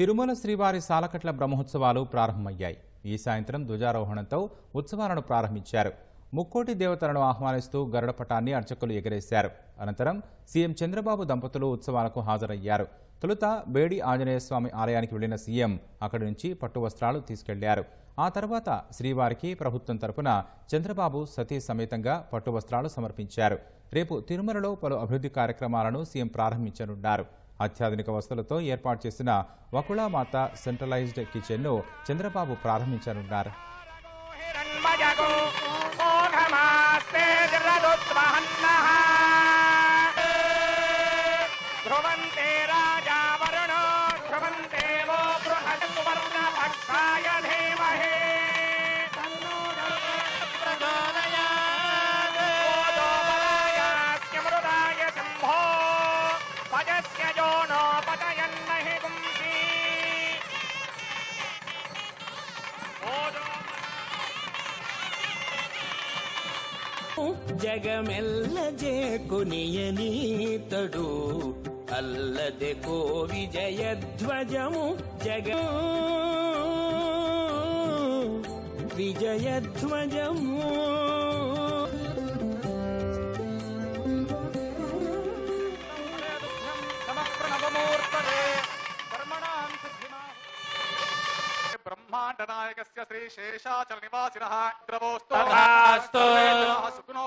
తిరుమల శ్రీవారి సాలకట్ల బ్రహ్మోత్సవాలు ప్రారంభమయ్యాయి. ఈ సాయంత్రం ధ్వజారోహణంతో ఉత్సవాలను ప్రారంభించారు. ముక్కోటి దేవతలను ఆహ్వానిస్తూ గరుడపటాన్ని అర్చకులు ఎగరేశారు. అనంతరం సీఎం చంద్రబాబు దంపతులు ఉత్సవాలకు హాజరయ్యారు. తొలుత బేడి ఆంజనేయస్వామి ఆలయానికి వెళ్ళిన సీఎం అక్కడి నుంచి పట్టు వస్త్రాలు తీసుకెళ్ళారు. ఆ తర్వాత శ్రీవారికి ప్రభుత్వం తరపున చంద్రబాబు సతీ సమేతంగా పట్టు వస్త్రాలు సమర్పించారు. రేపు తిరుమలలో పలు అభివృద్ధి కార్యక్రమాలను సీఎం ప్రారంభించనున్నారు. అత్యాధునిక వసతులతో ఏర్పాటు చేసిన వకుళామాత సెంట్రలైజ్డ్ కిచెన్ను చంద్రబాబు ప్రారంభించనున్నారు. ಜಗಮೆಲ್ಲ ಜೇ ಕುನಿಯನೀತಡು ಅಲ್ಲದೆ ಕೋ ವಿಜಯ ಧ್ವಜಮು ಜಗ ವಿಜಯ ಧ್ವಜಮು ಸಮಗ್ರ ನವಮೂರ್ತದೇ ब्रह्मांड नायक श्री शेषाचल निवासी इंद्रवोस्तु सुखनो